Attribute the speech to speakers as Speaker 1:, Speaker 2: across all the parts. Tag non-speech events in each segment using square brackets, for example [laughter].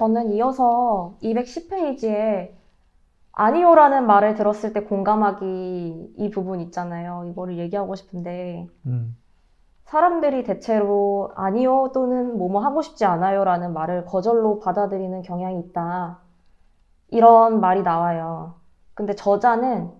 Speaker 1: 저는 이어서 210페이지에 아니요라는 말을 들었을 때 공감하기 이 부분 있잖아요. 이거를 얘기하고 싶은데
Speaker 2: 음.
Speaker 1: 사람들이 대체로 아니요 또는 뭐뭐 하고 싶지 않아요라는 말을 거절로 받아들이는 경향이 있다. 이런 말이 나와요. 근데 저자는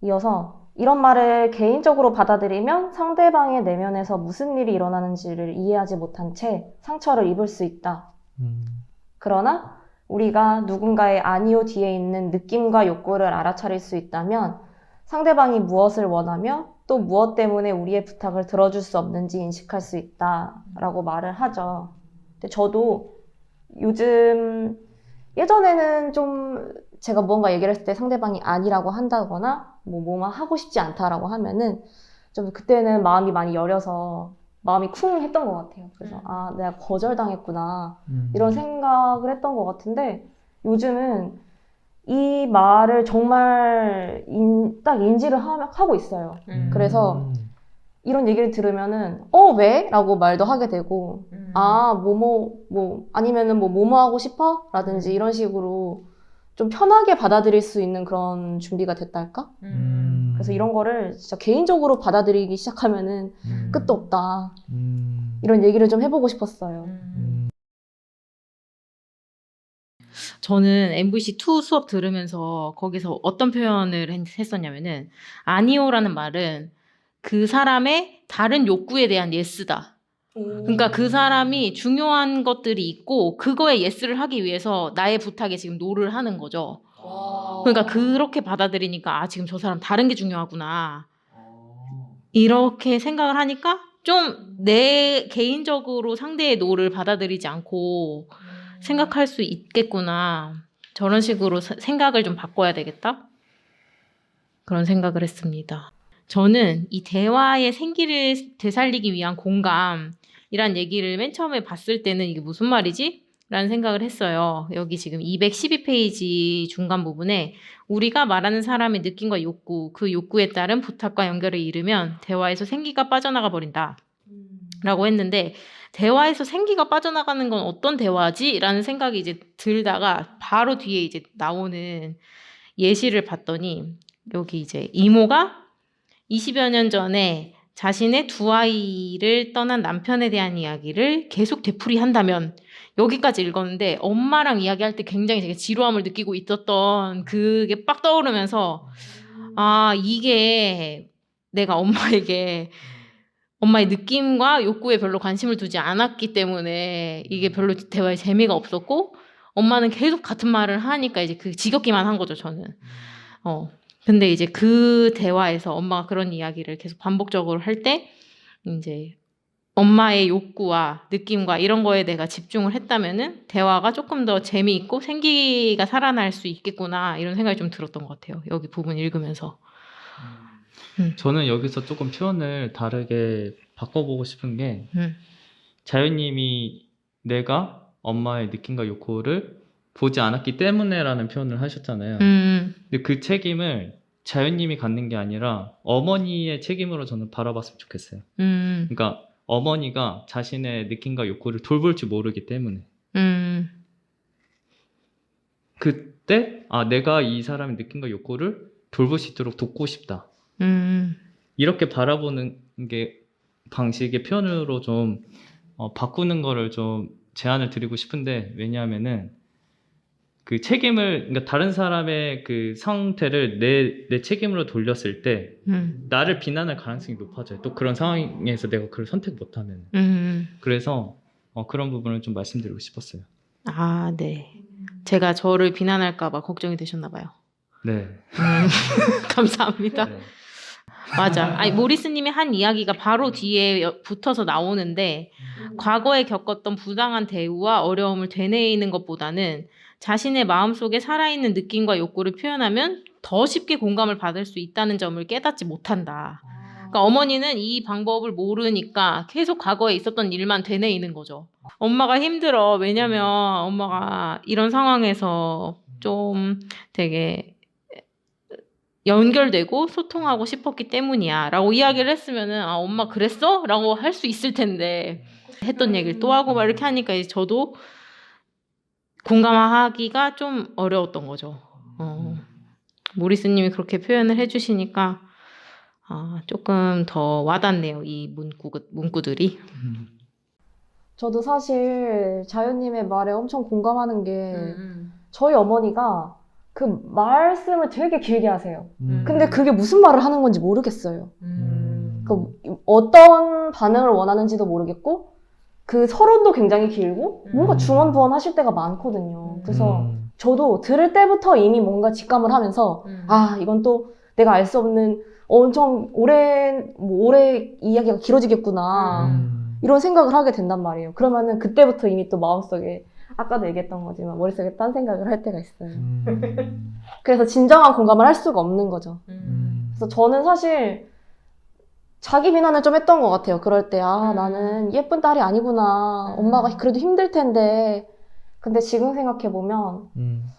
Speaker 1: 이어서 이런 말을 개인적으로 받아들이면 상대방의 내면에서 무슨 일이 일어나는지를 이해하지 못한 채 상처를 입을 수 있다.
Speaker 2: 음.
Speaker 1: 그러나 우리가 누군가의 아니요 뒤에 있는 느낌과 욕구를 알아차릴 수 있다면 상대방이 무엇을 원하며 또 무엇 때문에 우리의 부탁을 들어줄 수 없는지 인식할 수 있다라고 말을 하죠. 근데 저도 요즘 예전에는 좀 제가 무언가 얘기를 했을 때 상대방이 아니라고 한다거나 뭐 뭐만 하고 싶지 않다라고 하면은 좀 그때는 마음이 많이 여려서 마음이 쿵 했던 것 같아요. 그래서
Speaker 3: 음.
Speaker 1: 아 내가 거절당했구나
Speaker 2: 음.
Speaker 1: 이런 생각을 했던 것 같은데 요즘은 이 말을 정말 인- 딱 인지를 하, 하고 있어요.
Speaker 3: 음.
Speaker 1: 그래서
Speaker 2: 음.
Speaker 1: 이런 얘기를 들으면은 어 왜? 라고 말도 하게 되고
Speaker 3: 음.
Speaker 1: 아 뭐뭐 뭐 아니면은 뭐 뭐뭐 하고 싶어? 라든지 이런 식으로 좀 편하게 받아들일 수 있는 그런 준비가 됐다 할까?
Speaker 3: 음.
Speaker 1: 그래서 이런 거를 진짜 개인적으로 받아들이기 시작하면은
Speaker 2: 음.
Speaker 1: 끝도 없다.
Speaker 2: 음.
Speaker 1: 이런 얘기를 좀 해보고 싶었어요.
Speaker 3: 음.
Speaker 2: 음.
Speaker 3: 저는 MVC2 수업 들으면서 거기서 어떤 표현을 했- 했었냐면은 아니오라는 말은 그 사람의 다른 욕구에 대한 예스다. 그러니까 그 사람이 중요한 것들이 있고 그거에 예스를 하기 위해서 나의 부탁에 지금 노를 하는 거죠. 그러니까 그렇게 받아들이니까 아 지금 저 사람 다른 게 중요하구나. 이렇게 생각을 하니까 좀 내 개인적으로 상대의 노를 받아들이지 않고 생각할 수 있겠구나. 저런 식으로 사- 생각을 좀 바꿔야 되겠다. 그런 생각을 했습니다. 저는 이 대화의 생기를 되살리기 위한 공감이란 얘기를 맨 처음에 봤을 때는 이게 무슨 말이지? 라는 생각을 했어요. 여기 지금 212페이지 중간 부분에 우리가 말하는 사람의 느낌과 욕구, 그 욕구에 따른 부탁과 연결을 이루면 대화에서 생기가 빠져나가 버린다. 라고 했는데 대화에서 생기가 빠져나가는 건 어떤 대화지? 라는 생각이 이제 들다가 바로 뒤에 이제 나오는 예시를 봤더니 여기 이제 이모가 20여 년 전에 자신의 두 아이를 떠난 남편에 대한 이야기를 계속 되풀이한다면 여기까지 읽었는데 엄마랑 이야기할 때 굉장히 되게 지루함을 느끼고 있었던 그게 빡 떠오르면서 아 이게 내가 엄마에게 엄마의 느낌과 욕구에 별로 관심을 두지 않았기 때문에 이게 별로 대화에 재미가 없었고 엄마는 계속 같은 말을 하니까 이제 그 지겹기만 한 거죠 저는. 어 근데 이제 그 대화에서 엄마가 그런 이야기를 계속 반복적으로 할 때 이제 엄마의 욕구와 느낌과 이런 거에 내가 집중을 했다면은 대화가 조금 더 재미있고 생기가 살아날 수 있겠구나 이런 생각이 좀 들었던 것 같아요 여기 부분 읽으면서 음.
Speaker 2: 저는 여기서 조금 표현을 다르게 바꿔보고 싶은 게
Speaker 3: 음.
Speaker 2: 자유님이 내가 엄마의 느낌과 욕구를 보지 않았기 때문에라는 표현을 하셨잖아요.
Speaker 3: 음.
Speaker 2: 근데 그 책임을 자유님이 갖는 게 아니라 어머니의 책임으로 저는 바라봤으면 좋겠어요.
Speaker 3: 음.
Speaker 2: 그러니까 어머니가 자신의 느낌과 욕구를 돌볼 줄 모르기 때문에
Speaker 3: 음.
Speaker 2: 그때 아 내가 이 사람의 느낌과 욕구를 돌볼 수 있도록 돕고 싶다.
Speaker 3: 음.
Speaker 2: 이렇게 바라보는 게 방식의 표현으로 좀 어, 바꾸는 거를 좀 제안을 드리고 싶은데 왜냐하면은 그 책임을 그러니까 다른 사람의 그 상태를 내, 내 책임으로 돌렸을 때
Speaker 3: 음.
Speaker 2: 나를 비난할 가능성이 높아져요. 또 그런 상황에서 내가 그걸 선택 못하면
Speaker 3: 음.
Speaker 2: 그래서 어, 그런 부분을 좀 말씀드리고 싶었어요.
Speaker 3: 아, 네. 제가 저를 비난할까봐 걱정이 되셨나봐요.
Speaker 2: 네.
Speaker 3: 음. [laughs] 감사합니다.
Speaker 2: 네.
Speaker 3: 맞아. 아니, 모리스님이 한 이야기가 바로 뒤에 여- 붙어서 나오는데, 과거에 겪었던 부당한 대우와 어려움을 되뇌이는 것보다는 자신의 마음속에 살아있는 느낌과 욕구를 표현하면 더 쉽게 공감을 받을 수 있다는 점을 깨닫지 못한다. 그러니까 어머니는 이 방법을 모르니까 계속 과거에 있었던 일만 되뇌이는 거죠. 엄마가 힘들어. 왜냐면 엄마가 이런 상황에서 좀 되게 연결되고 소통하고 싶었기 때문이야. 라고 이야기를 했으면은, 아, 엄마 그랬어? 라고 할 수 있을 텐데, 했던 얘기를 또 하고 막 이렇게 하니까 이제 저도 공감하기가 좀 어려웠던 거죠. 어, 모리스님이 그렇게 표현을 해주시니까 아, 조금 더 와닿네요. 이 문구 문구들이.
Speaker 2: 음.
Speaker 1: 저도 사실 자연님의 말에 엄청 공감하는 게
Speaker 3: 음,
Speaker 1: 저희 어머니가 그 말씀을 되게 길게 하세요.
Speaker 4: 음.
Speaker 1: 근데 그게 무슨 말을 하는 건지 모르겠어요.
Speaker 3: 음.
Speaker 1: 그 어떤 반응을 원하는지도 모르겠고 그 서론도 굉장히 길고 뭔가
Speaker 3: 음.
Speaker 1: 중언부언 하실 때가 많거든요. 그래서
Speaker 4: 음.
Speaker 1: 저도 들을 때부터 이미 뭔가 직감을 하면서
Speaker 3: 음.
Speaker 1: 아 이건 또 내가 알 수 없는 엄청 오랜 뭐 오래 이야기가 길어지겠구나
Speaker 4: 음.
Speaker 1: 이런 생각을 하게 된단 말이에요. 그러면은 그때부터 이미 또 마음속에 아까도 얘기했던 거지만 머릿속에 딴 생각을 할 때가 있어요.
Speaker 4: 음.
Speaker 1: 그래서 진정한 공감을 할 수가 없는 거죠.
Speaker 4: 음.
Speaker 1: 그래서 저는 사실 자기 비난을 좀 했던 것 같아요. 그럴 때, 아,
Speaker 3: 음.
Speaker 1: 나는 예쁜 딸이 아니구나.
Speaker 3: 음.
Speaker 1: 엄마가 그래도 힘들 텐데. 근데 지금 생각해보면,
Speaker 4: 음.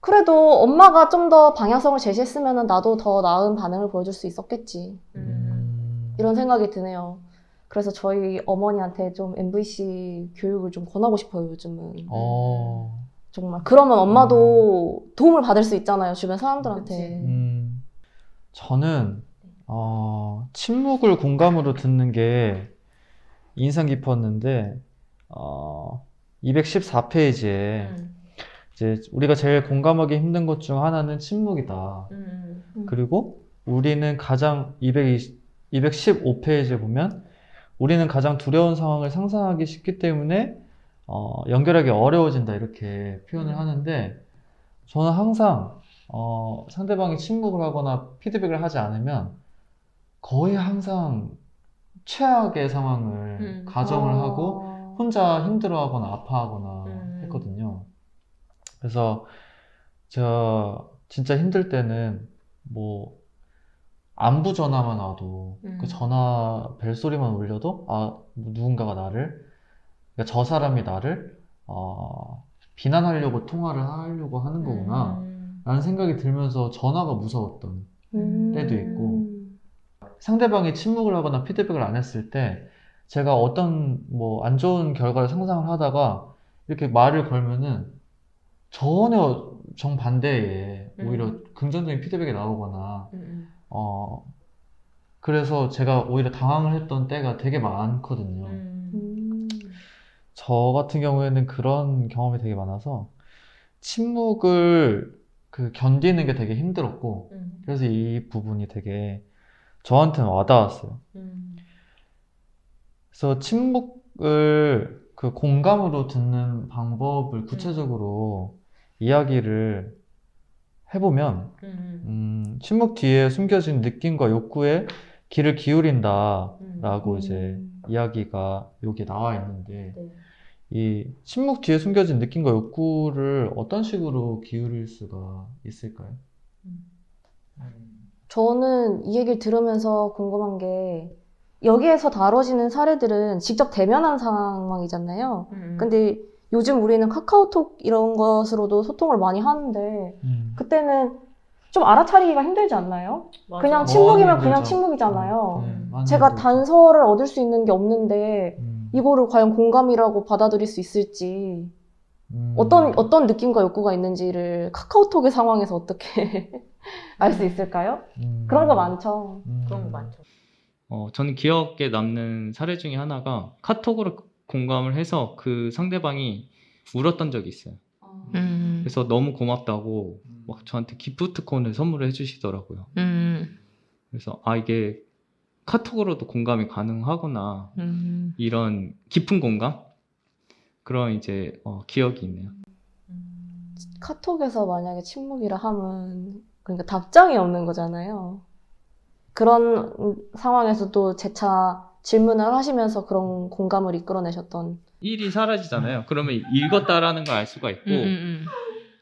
Speaker 1: 그래도 엄마가 좀 더 방향성을 제시했으면 나도 더 나은 반응을 보여줄 수 있었겠지.
Speaker 4: 음.
Speaker 1: 이런 생각이 드네요. 그래서 저희 어머니한테 좀 MVC 교육을 좀 권하고 싶어요, 요즘은.
Speaker 4: 어.
Speaker 1: 정말. 그러면 엄마도 도움을 받을 수 있잖아요, 주변 사람들한테.
Speaker 4: 음. 저는 어, 침묵을 공감으로 듣는 게 인상 깊었는데 어, 214페이지에
Speaker 3: 음.
Speaker 4: 이제 우리가 제일 공감하기 힘든 것 중 하나는 침묵이다.
Speaker 3: 음.
Speaker 4: 그리고 우리는 가장 220, 215페이지에 보면 우리는 가장 두려운 상황을 상상하기 쉽기 때문에 어, 연결하기 어려워진다 이렇게 표현을
Speaker 3: 음.
Speaker 4: 하는데 저는 항상 어, 상대방이 침묵을 하거나 피드백을 하지 않으면 거의 항상 최악의 상황을
Speaker 3: 음.
Speaker 4: 가정을
Speaker 1: 아.
Speaker 4: 하고 혼자 힘들어하거나 아파하거나
Speaker 3: 음.
Speaker 4: 했거든요. 그래서 제가 진짜 힘들 때는 뭐 안부 전화만 와도
Speaker 3: 음.
Speaker 4: 그 전화 벨소리만 울려도 아 누군가가 나를 그러니까 저 사람이 나를 어, 비난하려고 통화를 하려고 하는 거구나
Speaker 3: 음.
Speaker 4: 라는 생각이 들면서 전화가 무서웠던
Speaker 1: 음.
Speaker 4: 때도 있고. 상대방이 침묵을 하거나 피드백을 안 했을 때 제가 어떤 뭐 안 좋은 결과를 상상을 하다가 이렇게 말을 걸면은 전혀 정반대의
Speaker 3: 음.
Speaker 4: 오히려 긍정적인 피드백이 나오거나
Speaker 3: 음.
Speaker 4: 어 그래서 제가 오히려 당황을 했던 때가 되게 많거든요.
Speaker 3: 음.
Speaker 1: 음.
Speaker 4: 저 같은 경우에는 그런 경험이 되게 많아서 침묵을 그 견디는 게 되게 힘들었고
Speaker 3: 음.
Speaker 4: 그래서 이 부분이 되게 저한테는 와닿았어요.
Speaker 3: 음.
Speaker 4: 그래서 침묵을 그 공감으로 듣는 방법을 구체적으로 이야기를 해보면,
Speaker 3: 음.
Speaker 4: 음, 침묵 뒤에 숨겨진 느낌과 욕구에 귀를 기울인다
Speaker 3: 음.
Speaker 4: 라고 이제
Speaker 1: 음.
Speaker 4: 이야기가 여기 나와 있는데,
Speaker 3: 네.
Speaker 4: 이 침묵 뒤에 숨겨진 느낌과 욕구를 어떤 식으로 기울일 수가 있을까요?
Speaker 3: 음.
Speaker 1: 저는 이 얘기를 들으면서 궁금한 게 여기에서 다뤄지는 사례들은 직접 대면한 상황이잖아요.
Speaker 3: 음.
Speaker 1: 근데 요즘 우리는 카카오톡 이런 것으로도 소통을 많이 하는데
Speaker 4: 음.
Speaker 1: 그때는 좀 알아차리기가 힘들지 않나요?
Speaker 3: 맞아.
Speaker 1: 그냥
Speaker 4: 뭐
Speaker 1: 침묵이면 그냥? 침묵이잖아요.
Speaker 3: 음.
Speaker 4: 많이
Speaker 1: 제가
Speaker 4: 힘들죠.
Speaker 1: 단서를 얻을 수 있는 게 없는데
Speaker 4: 음.
Speaker 1: 이거를 과연 공감이라고 받아들일 수 있을지
Speaker 4: 음.
Speaker 1: 어떤 어떤 느낌과 욕구가 있는지를 카카오톡의 상황에서 어떻게 [laughs] 알 수 있을까요?
Speaker 4: 음.
Speaker 1: 그런 거 많죠.
Speaker 4: 음.
Speaker 3: 그런 거 많죠.
Speaker 2: 어, 저는 기억에 남는 사례 중에 하나가 카톡으로 공감을 해서 그 상대방이 울었던 적이 있어요.
Speaker 3: 음.
Speaker 2: 그래서 너무 고맙다고 막 저한테 기프트콘을 선물을 해주시더라고요.
Speaker 3: 음.
Speaker 2: 그래서 아 이게 카톡으로도 공감이 가능하구나
Speaker 3: 음.
Speaker 2: 이런 깊은 공감 그런 이제 어, 기억이 있네요.
Speaker 3: 음.
Speaker 1: 카톡에서 만약에 침묵이라 하면 그러니까 답장이 없는 거잖아요. 그런 음, 상황에서도 재차 질문을 하시면서 그런 공감을 이끌어내셨던
Speaker 2: 일이 사라지잖아요. 그러면 읽었다라는 걸 알 수가 있고
Speaker 3: 음, 음,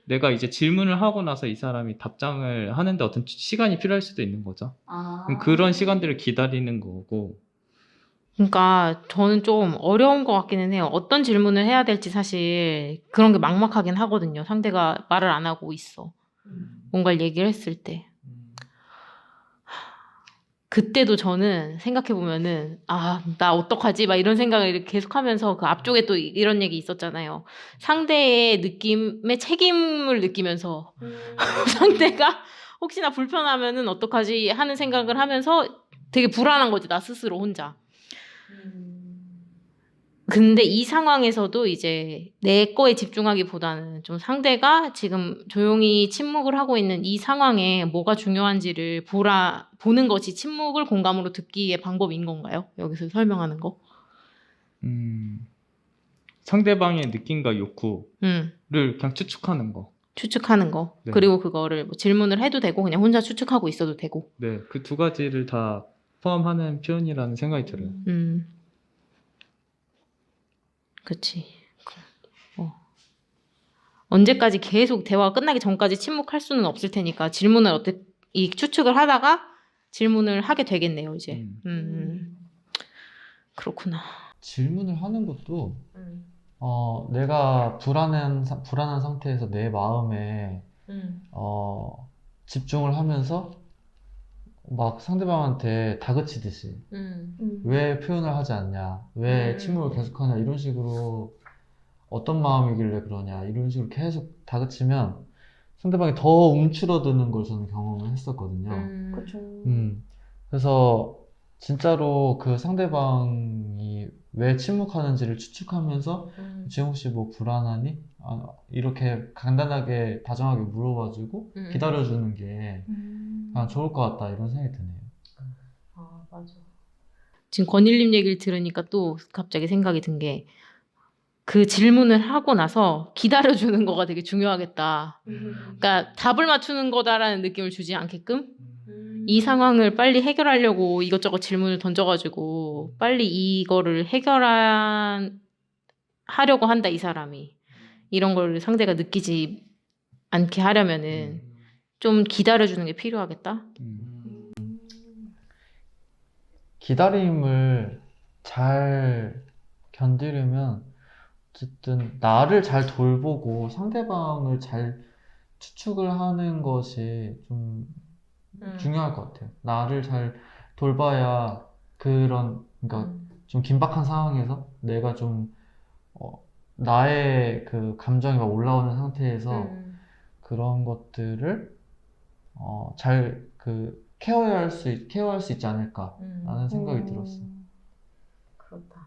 Speaker 2: 내가 이제 질문을 하고 나서 이 사람이 답장을 하는데 어떤 시간이 필요할 수도 있는 거죠. 그럼 그런 시간들을 기다리는 거고
Speaker 3: 그러니까 저는 좀 어려운 것 같기는 해요. 어떤 질문을 해야 될지 사실 그런 게 막막하긴 하거든요. 상대가 말을 안 하고 있어. 뭔가를 얘기를 했을 때.
Speaker 4: 음.
Speaker 3: 그때도 저는 생각해 보면은 아 나 어떡하지 막 이런 생각을 이렇게 계속 하면서 그 앞쪽에 또 이- 이런 얘기 있었잖아요 상대의 느낌의 책임을 느끼면서 [laughs] 상대가 혹시나 불편하면은 어떡하지 하는 생각을 하면서 되게 불안한 거지 나 스스로 혼자 근데 이 상황에서도 이제 내 거에 집중하기보다는 좀 상대가 지금 조용히 침묵을 하고 있는 이 상황에 뭐가 중요한지를 보라 보는 것이 침묵을 공감으로 듣기의 방법인 건가요? 여기서 설명하는 거.
Speaker 2: 음, 상대방의 느낌과 욕구를
Speaker 3: 음.
Speaker 2: 그냥 추측하는 거.
Speaker 3: 추측하는 거.
Speaker 2: 네.
Speaker 3: 그리고 그거를 뭐 질문을 해도 되고 그냥 혼자 추측하고 있어도 되고.
Speaker 2: 네, 그 두 가지를 다 포함하는 표현이라는 생각이 들어요.
Speaker 3: 음. 그치. 그, 어. 언제까지 계속 대화가 끝나기 전까지 침묵할 수는 없을 테니까 질문을 어떻게 이 추측을 하다가 질문을 하게 되겠네요, 이제.
Speaker 2: 음.
Speaker 3: 음. 음. 그렇구나.
Speaker 4: 질문을 하는 것도 어, 내가 불안한, 사- 불안한 상태에서 내 마음에 어, 집중을 하면서 막 상대방한테 다그치듯이 왜 표현을 하지 않냐, 왜
Speaker 3: 음.
Speaker 4: 침묵을 계속하냐 이런 식으로 어떤 마음이길래 그러냐 이런 식으로 계속 다그치면 상대방이 더 움츠러드는 걸 저는 경험을 했었거든요.
Speaker 1: 그렇죠.
Speaker 4: 음, 그래서 진짜로 그 상대방이 왜 침묵하는지를 추측하면서 지금 혹시 뭐 불안하니? 아, 이렇게 간단하게 다정하게 물어봐주고
Speaker 3: 음.
Speaker 4: 기다려주는 게
Speaker 1: 음.
Speaker 4: 아, 좋을 것 같다 이런 생각이 드네요.
Speaker 3: 아, 맞아. 지금 권일님 얘기를 들으니까 또 갑자기 생각이 든 게 그 질문을 하고 나서 기다려주는 거가 되게 중요하겠다. 그러니까 답을 맞추는 거다라는 느낌을 주지 않게끔 이 상황을 빨리 해결하려고 이것저것 질문을 던져가지고 빨리 이거를 해결한 하려고 한다 이 사람이 이런 걸 상대가 느끼지 않게 하려면은 좀 기다려주는 게 필요하겠다.
Speaker 2: 음.
Speaker 4: 기다림을 잘 견디려면 어쨌든 나를 잘 돌보고 상대방을 잘 추측을 하는 것이 좀 중요할 것 같아요. 나를 잘 돌봐야 그런 그러니까 좀 긴박한 상황에서 내가 좀 어, 나의 그 감정이 막 올라오는 상태에서 그런 것들을 어, 잘그 케어할 수 있, 케어할 수 있지 않을까 라는 생각이 들었어요.
Speaker 3: 그렇다.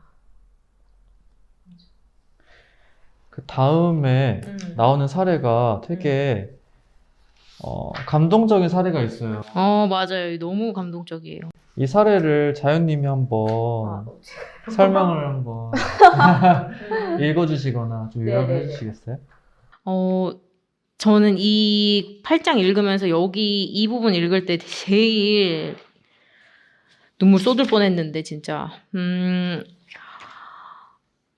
Speaker 4: 그 다음에 나오는 사례가 되게 어, 감동적인 사례가 있어요.
Speaker 3: 어 맞아요. 너무 감동적이에요.
Speaker 4: 이 사례를 자연님이 한번 설명을 한번 [laughs] [laughs] 읽어주시거나 좀 요약을
Speaker 1: 네네네.
Speaker 4: 해주시겠어요?
Speaker 3: 어, 저는 이 8장 읽으면서 여기 이 부분 읽을 때 제일 눈물 쏟을 뻔했는데 진짜 음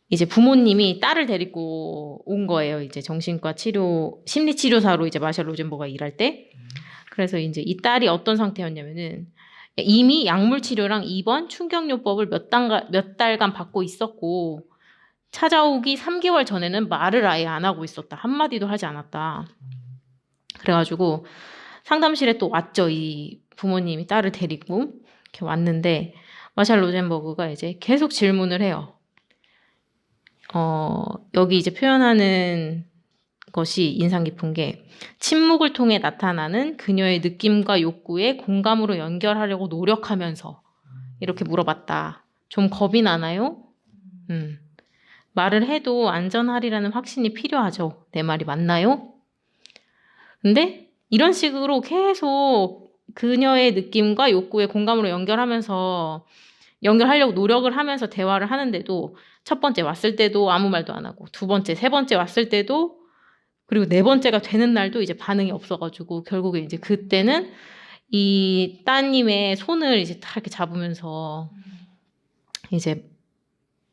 Speaker 3: 이제 부모님이 딸을 데리고 온 거예요. 이제 정신과 치료 심리 치료사로 이제 마샬 로젠버가 일할 때 그래서 이제 이 딸이 어떤 상태였냐면은 이미 약물 치료랑 입원 충격요법을 몇 달간 몇 달간 받고 있었고 찾아오기 3개월 전에는 말을 아예 안 하고 있었다. 한마디도 하지 않았다. 그래가지고 상담실에 또 왔죠. 이 부모님이 딸을 데리고 이렇게 왔는데 마샬 로젠버그가 이제 계속 질문을 해요. 어, 여기 이제 표현하는 것이 인상 깊은 게 침묵을 통해 나타나는 그녀의 느낌과 욕구에 공감으로 연결하려고 노력하면서 이렇게 물어봤다. 좀 겁이 나나요? 음. 말을 해도 안전하리라는 확신이 필요하죠. 내 말이 맞나요? 근데 이런 식으로 계속 그녀의 느낌과 욕구에 공감으로 연결하면서 연결하려고 노력을 하면서 대화를 하는데도 첫 번째 왔을 때도 아무 말도 안 하고 두 번째, 세 번째 왔을 때도 그리고 네 번째가 되는 날도 이제 반응이 없어가지고 결국에 이제 그때는 이 따님의 손을 이제 다 이렇게 잡으면서 이제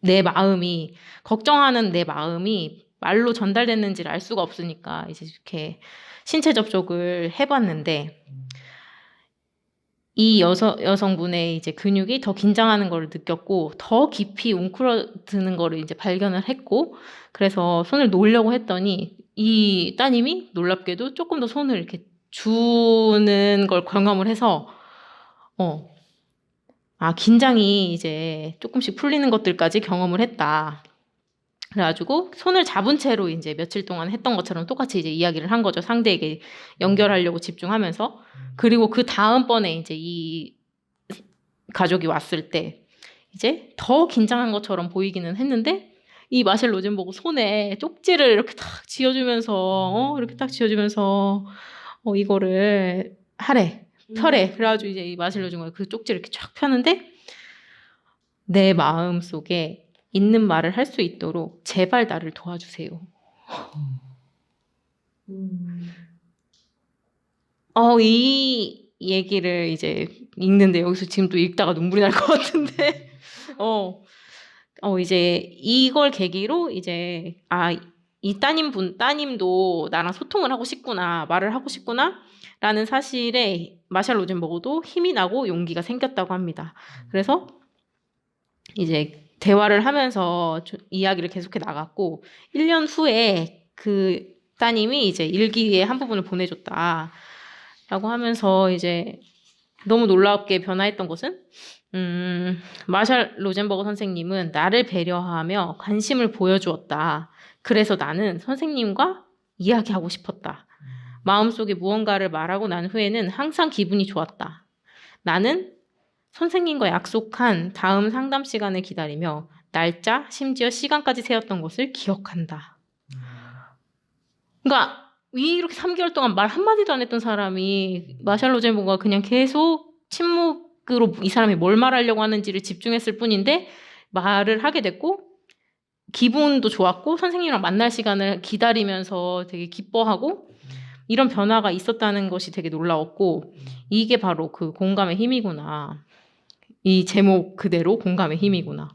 Speaker 3: 내 마음이 걱정하는 내 마음이 말로 전달됐는지를 알 수가 없으니까 이제 이렇게 신체 접촉을 해봤는데 이 여성 여성분의 이제 근육이 더 긴장하는 걸 느꼈고 더 깊이 웅크러드는 거를 이제 발견을 했고 그래서 손을 놓으려고 했더니 이 따님이 놀랍게도 조금 더 손을 이렇게 주는 걸 경험을 해서 어 아, 긴장이 이제 조금씩 풀리는 것들까지 경험을 했다. 그래가지고 손을 잡은 채로 이제 며칠 동안 했던 것처럼 똑같이 이제 이야기를 한 거죠. 상대에게 연결하려고 집중하면서. 그리고 그 다음번에 이제 이 가족이 왔을 때 이제 더 긴장한 것처럼 보이기는 했는데 이 마셸 로젠버그 손에 쪽지를 이렇게 탁 쥐어주면서 어 이렇게 딱 쥐어주면서 어 이거를 하래 펴래 그래가지고 이제 이 마셸 로젠버그 그 쪽지를 이렇게 쫙 펴는데 내 마음 속에 있는 말을 할 수 있도록 제발 나를 도와주세요.
Speaker 1: 음.
Speaker 3: 어, 이 얘기를 이제 읽는데 여기서 지금 또 읽다가 눈물이 날 것 같은데, [laughs] 어, 어, 이제 이걸 계기로 이제, 아, 이 따님 분, 따님도 나랑 소통을 하고 싶구나, 말을 하고 싶구나, 라는 사실에 마샬 로젠버그도 힘이 나고 용기가 생겼다고 합니다. 그래서 이제 대화를 하면서 조- 이야기를 계속해 나갔고, 1년 후에 그 따님이 이제 일기의 한 부분을 보내줬다. 라고 하면서 이제 너무 놀랍게 변화했던 것은 음, 마샬 로젠버그 선생님은 나를 배려하며 관심을 보여주었다. 그래서 나는 선생님과 이야기하고 싶었다. 마음속에 무언가를 말하고 난 후에는 항상 기분이 좋았다. 나는 선생님과 약속한 다음 상담 시간을 기다리며 날짜, 심지어 시간까지 세웠던 것을 기억한다. 그러니까 이렇게 3개월 동안 말 한마디도 안 했던 사람이 마샬 로젠버그가 그냥 계속 침묵으로 이 사람이 뭘 말하려고 하는지를 집중했을 뿐인데 말을 하게 됐고 기분도 좋았고 선생님이랑 만날 시간을 기다리면서 되게 기뻐하고 이런 변화가 있었다는 것이 되게 놀라웠고 이게 바로 그 공감의 힘이구나. 이 제목 그대로 공감의 힘이구나.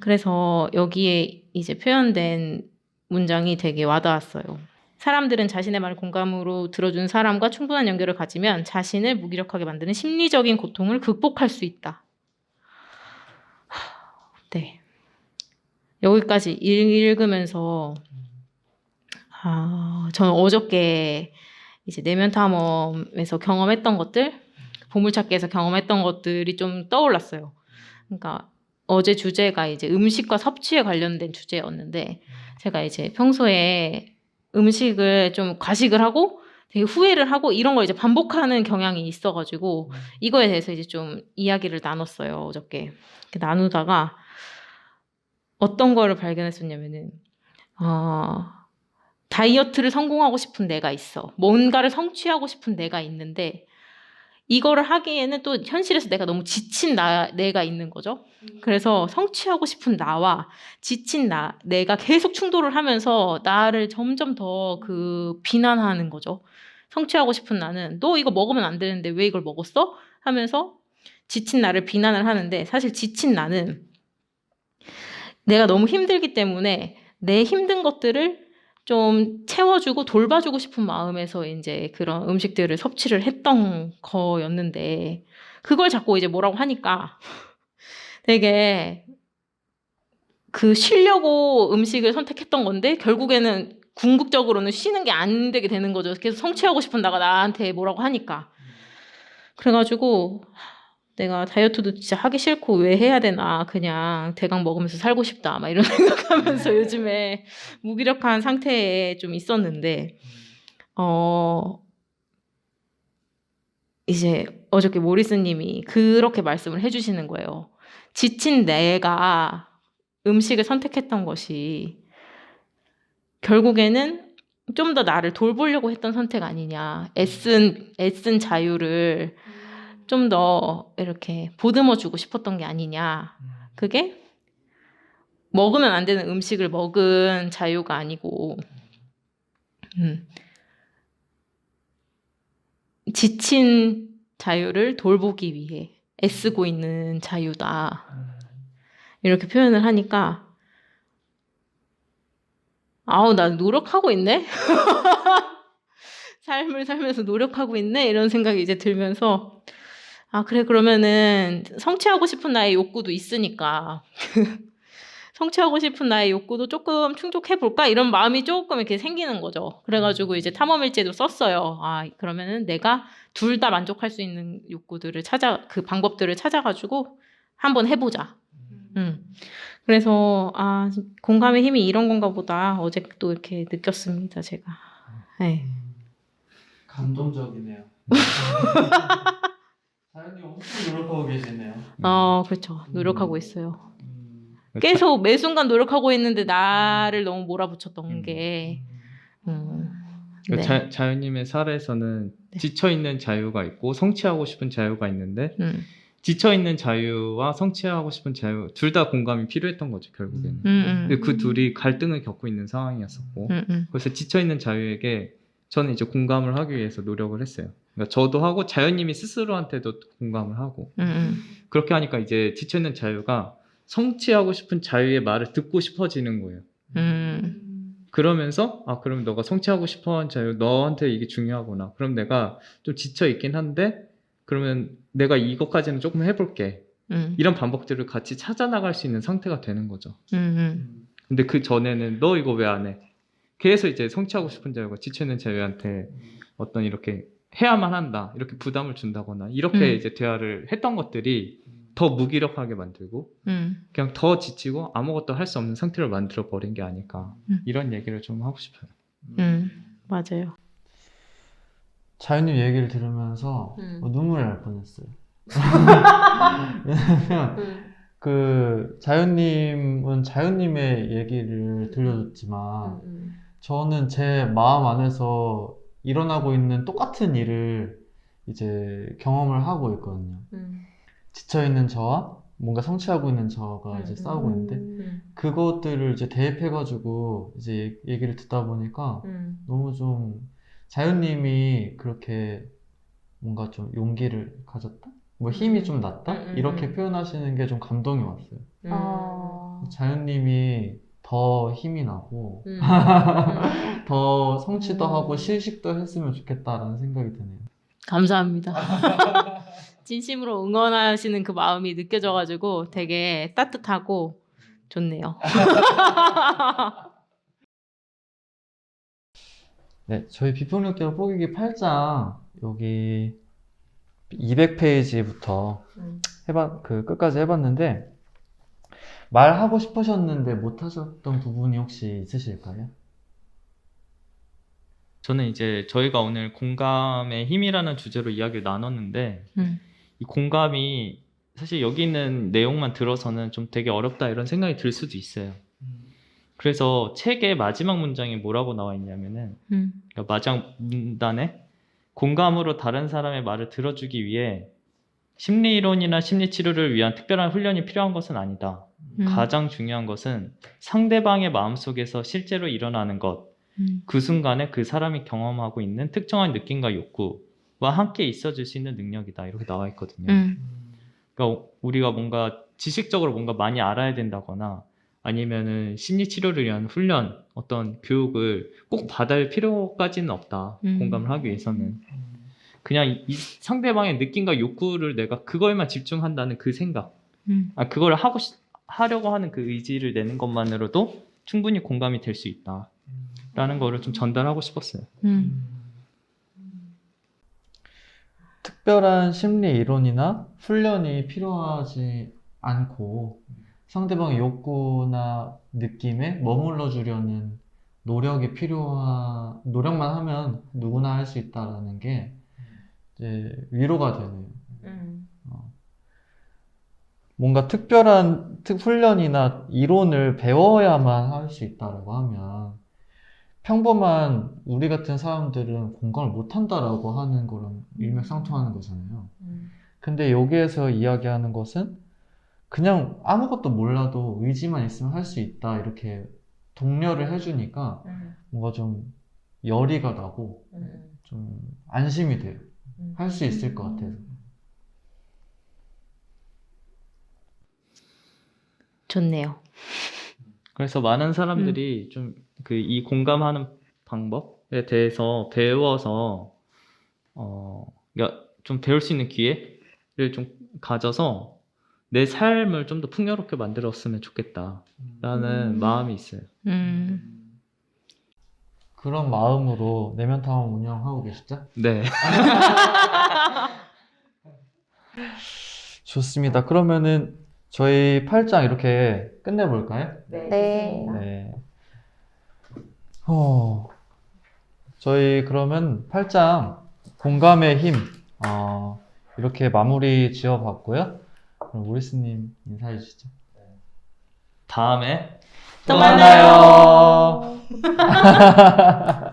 Speaker 3: 그래서 여기에 이제 표현된 문장이 되게 와닿았어요. 사람들은 자신의 말을 공감으로 들어준 사람과 충분한 연결을 가지면 자신을 무기력하게 만드는 심리적인 고통을 극복할 수 있다. 하, 네. 여기까지 읽으면서 아, 저는 어저께 이제 내면 탐험에서 경험했던 것들, 보물찾기에서 경험했던 것들이 좀 떠올랐어요. 그러니까 어제 주제가 이제 음식과 섭취에 관련된 주제였는데 제가 이제 평소에 음식을 좀 과식을 하고 되게 후회를 하고 이런 걸 이제 반복하는 경향이 있어가지고 이거에 대해서 이제 좀 이야기를 나눴어요 어저께 나누다가 어떤 거를 발견했었냐면은 어, 다이어트를 성공하고 싶은 내가 있어 뭔가를 성취하고 싶은 내가 있는데 이거를 하기에는 또 현실에서 내가 너무 지친 나, 내가 있는 거죠. 그래서 성취하고 싶은 나와 지친 나, 내가 계속 충돌을 하면서 나를 점점 더 그 비난하는 거죠. 성취하고 싶은 나는 너 이거 먹으면 안 되는데 왜 이걸 먹었어? 하면서 지친 나를 비난을 하는데 사실 지친 나는 내가 너무 힘들기 때문에 내 힘든 것들을 좀 채워주고 돌봐주고 싶은 마음에서 이제 그런 음식들을 섭취를 했던 거였는데 그걸 자꾸 이제 뭐라고 하니까 되게 그 쉬려고 음식을 선택했던 건데 결국에는 궁극적으로는 쉬는 게 안 되게 되는 거죠. 계속 성취하고 싶은 나가 나한테 뭐라고 하니까. 그래가지고 내가 다이어트도 진짜 하기 싫고 왜 해야 되나 그냥 대강 먹으면서 살고 싶다 막 이런 [laughs] 생각하면서 요즘에 무기력한 상태에 좀 있었는데 어 이제 어저께 모리스님이 그렇게 말씀을 해주시는 거예요. 지친 내가 음식을 선택했던 것이 결국에는 좀 더 나를 돌보려고 했던 선택 아니냐. 애쓴, 애쓴 자유를 좀 더 이렇게 보듬어 주고 싶었던 게 아니냐. 그게 먹으면 안 되는 음식을 먹은 자유가 아니고, 음, 지친 자유를 돌보기 위해 애쓰고 있는 자유다. 이렇게 표현을 하니까, 아우, 나 노력하고 있네? [laughs] 삶을 살면서 노력하고 있네? 이런 생각이 이제 들면서, 아, 그래, 그러면은 성취하고 싶은 나의 욕구도 있으니까. [laughs] 성취하고 싶은 나의 욕구도 조금 충족해볼까? 이런 마음이 조금 이렇게 생기는 거죠. 그래가지고 이제 탐험일지도 썼어요. 아, 그러면은 내가 둘 다 만족할 수 있는 욕구들을 찾아, 그 방법들을 찾아가지고 한번 해보자. 음. 그래서 아 공감의 힘이 이런 건가 보다 어제 또 이렇게 느꼈습니다 제가. 네.
Speaker 4: 감동적이네요. [laughs] 사연님 엄청 노력하고 계시네요.
Speaker 3: 어 그렇죠 노력하고 있어요.
Speaker 4: 음.
Speaker 3: 계속 매 순간 노력하고 있는데 나를 너무 몰아붙였던 게. 음.
Speaker 2: 그
Speaker 3: 네.
Speaker 2: 자, 자유님의 사례에서는
Speaker 3: 네.
Speaker 2: 지쳐 있는 자유가 있고 성취하고 싶은 자유가 있는데
Speaker 3: 음.
Speaker 2: 지쳐 있는 자유와 성취하고 싶은 자유 둘 다 공감이 필요했던 거죠 결국에는.
Speaker 3: 음, 음.
Speaker 2: 근데 그 둘이 갈등을 겪고 있는 상황이었었고
Speaker 3: 음, 음.
Speaker 2: 그래서 지쳐 있는 자유에게 저는 이제 공감을 하기 위해서 노력을 했어요. 그러니까 저도 하고 자유님이 스스로한테도 공감을 하고
Speaker 3: 음, 음.
Speaker 2: 그렇게 하니까 이제 지쳐 있는 자유가 성취하고 싶은 자유의 말을 듣고 싶어지는 거예요.
Speaker 3: 음.
Speaker 2: 그러면서 아 그럼 너가 성취하고 싶어하는 자유 너한테 이게 중요하구나. 그럼 내가 좀 지쳐 있긴 한데 그러면 내가 이것까지는 조금 해볼게.
Speaker 3: 음.
Speaker 2: 이런 반복들을 같이 찾아 나갈 수 있는 상태가 되는 거죠.
Speaker 3: 음, 음.
Speaker 2: 근데 그 전에는 너 이거 왜 안 해? 그래서 이제 성취하고 싶은 자유가 지쳐 있는 자유한테 어떤 이렇게 해야만 한다 이렇게 부담을 준다거나 이렇게
Speaker 3: 음.
Speaker 2: 이제 대화를 했던 것들이 더 무기력하게 만들고
Speaker 3: 음.
Speaker 2: 그냥 더 지치고 아무것도 할 수 없는 상태를 만들어 버린 게 아닐까
Speaker 3: 음.
Speaker 2: 이런 얘기를 좀 하고 싶어요.
Speaker 3: 음. 맞아요.
Speaker 4: 자유님 얘기를 들으면서
Speaker 3: 음.
Speaker 4: 어, 눈물이 날 뻔했어요. [laughs] 왜냐면 그 자유님은 자유님의 얘기를 들려줬지만 저는 제 마음 안에서 일어나고 있는 똑같은 일을 이제 경험을 하고 있거든요. 지쳐 있는 저와 뭔가 성취하고 있는 저가 이제 싸우고 있는데 그것들을 이제 대입해가지고 이제 얘기를 듣다 보니까 너무 좀 자유님이 그렇게 뭔가 좀 용기를 가졌다? 뭐 힘이 좀 났다?
Speaker 3: 음, 음,
Speaker 4: 이렇게
Speaker 3: 음.
Speaker 4: 표현하시는 게 좀 감동이 왔어요.
Speaker 1: 어,
Speaker 4: 자유님이 더 힘이 나고
Speaker 3: 음. [laughs]
Speaker 4: 더 성취도
Speaker 1: 음.
Speaker 4: 하고 실식도 했으면 좋겠다라는 생각이 드네요.
Speaker 3: 감사합니다. [laughs] 진심으로 응원하시는 그 마음이 느껴져가지고 되게 따뜻하고 좋네요. [laughs]
Speaker 4: 네, 저희 비폭력대로 뽀기기 8장 여기 200페이지부터 해봤 그 끝까지 해봤는데 말하고 싶으셨는데 못 하셨던 부분이 혹시 있으실까요?
Speaker 2: 저는 이제 저희가 오늘 공감의 힘이라는 주제로 이야기를 나눴는데
Speaker 3: 음.
Speaker 2: 이 공감이 사실 여기 있는 내용만 들어서는 좀 되게 어렵다 이런 생각이 들 수도 있어요. 그래서 책의 마지막 문장에 뭐라고 나와 있냐면은
Speaker 3: 음.
Speaker 2: 그러니까 마지막 문단에 공감으로 다른 사람의 말을 들어주기 위해 심리 이론이나 심리 치료를 위한 특별한 훈련이 필요한 것은 아니다.
Speaker 3: 음.
Speaker 2: 가장 중요한 것은 상대방의 마음속에서 실제로 일어나는 것,
Speaker 3: 음.
Speaker 2: 그 순간에 그 사람이 경험하고 있는 특정한 느낌과 욕구와 함께 있어줄 수 있는 능력이다. 이렇게 나와 있거든요.
Speaker 3: 음.
Speaker 2: 그러니까 우리가 뭔가 지식적으로 뭔가 많이 알아야 된다거나 아니면은 심리 치료를 위한 훈련, 어떤 교육을 꼭 받을 필요까지는 없다.
Speaker 3: 음.
Speaker 2: 공감을 하기 위해서는. 그냥 이- 이 상대방의 느낌과 욕구를 내가 그거에만 집중한다는 그 생각,
Speaker 3: 음.
Speaker 2: 아, 그걸 하고 싶- 하려고 하는 그 의지를 내는 것만으로도 충분히 공감이 될 수 있다. 라는 거를 좀 전달하고 싶었어요.
Speaker 3: 음.
Speaker 4: 특별한 심리 이론이나 훈련이 필요하지 않고 상대방의 욕구나 느낌에 머물러 주려는 노력이 필요한 노력만 하면 누구나 할 수 있다라는 게 이제 위로가 되네요.
Speaker 1: 음.
Speaker 4: 뭔가 특별한 특 훈련이나 이론을 배워야만 할 수 있다라고 하면 평범한 우리 같은 사람들은 공감을 못 한다라고 하는 거랑 일맥상통하는 거잖아요.
Speaker 1: 음.
Speaker 4: 근데 여기에서 이야기하는 것은 그냥 아무것도 몰라도 의지만 있으면 할 수 있다 이렇게 독려를 해주니까
Speaker 1: 음.
Speaker 4: 뭔가 좀 열의가 나고
Speaker 1: 음.
Speaker 4: 좀 안심이 돼요.
Speaker 1: 음.
Speaker 4: 할수 있을 것 같아서.
Speaker 3: 좋네요.
Speaker 2: 그래서 많은 사람들이 좀 그 이 공감하는 방법에 대해서 배워서 어, 그러니까 좀 배울 수 있는 기회를 좀 가져서 내 삶을 좀 더 풍요롭게 만들었으면 좋겠다라는
Speaker 1: 음.
Speaker 2: 마음이 있어요.
Speaker 3: 음.
Speaker 4: 그런 마음으로 내면 탐험 운영하고 계시죠?
Speaker 2: 네. [laughs]
Speaker 4: 좋습니다. 그러면은 저희 8장 이렇게 끝내볼까요?
Speaker 1: 네.
Speaker 4: 네. 어, 저희 그러면 8장 공감의 힘, 어, 이렇게 마무리 지어 봤고요. 그럼 우리스님 인사해 주시죠.
Speaker 2: 다음에
Speaker 3: 또
Speaker 4: 만나요. [laughs]